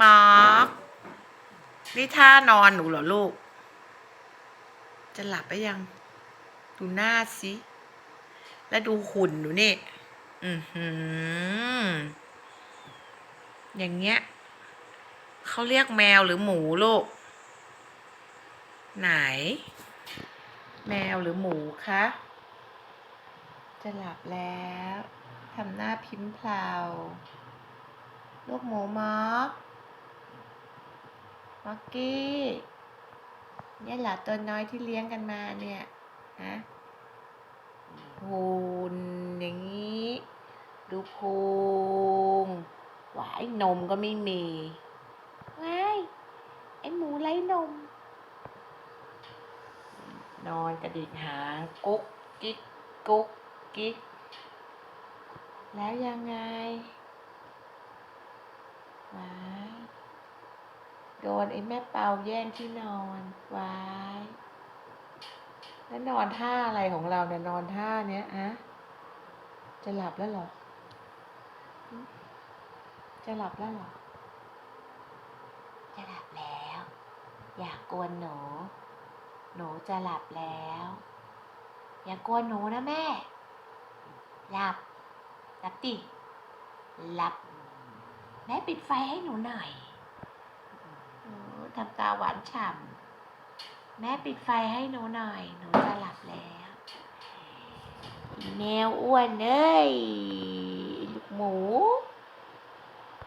มาร์คนี่ท่านอนหนูเหรอลูก จะหลับไปยัง ดูหน้าสิ แล้วดูหุ่นหนูนี่ อือหือ อย่างเงี้ย เขาเรียกแมวหรือหมูลูก ไหน แมวหรือหมูคะ จะหลับแล้วทำหน้าพิมพ์เพลาลูกหมูมอก มอกกี้ เนี่ยเหรอตัวน้อยที่เลี้ยงกันมาเนี่ย ฮะหุ่นอย่างนี้ ดูพุงหวายนมก็ไม่มีว้ายไอหมูไร้นม นอนกระดิกหางกุ๊กกิ๊กกุ๊กกิ๊กแล้วยังไงวาย โดนไอ้แม่เปาแย่งที่นอนไวายแล้วนอนท่าอะไรของเราเนี่ยนอนท่าเนี้ยอะจะหลับแล้วหรอ จะหลับแล้วหรอ จะหลับแล้ว อย่ากกวนหนู หนูจะหลับแล้ว อย่ากวนหนูนะแม่ หลับ หลับดิหลับ แม่ปิดไฟให้หนูหน่อยาหวานฉ่ำแม่ปิดไฟให้หนูหน่อย หนูจะหลับแล้ว แมวอ้วนเอ้ย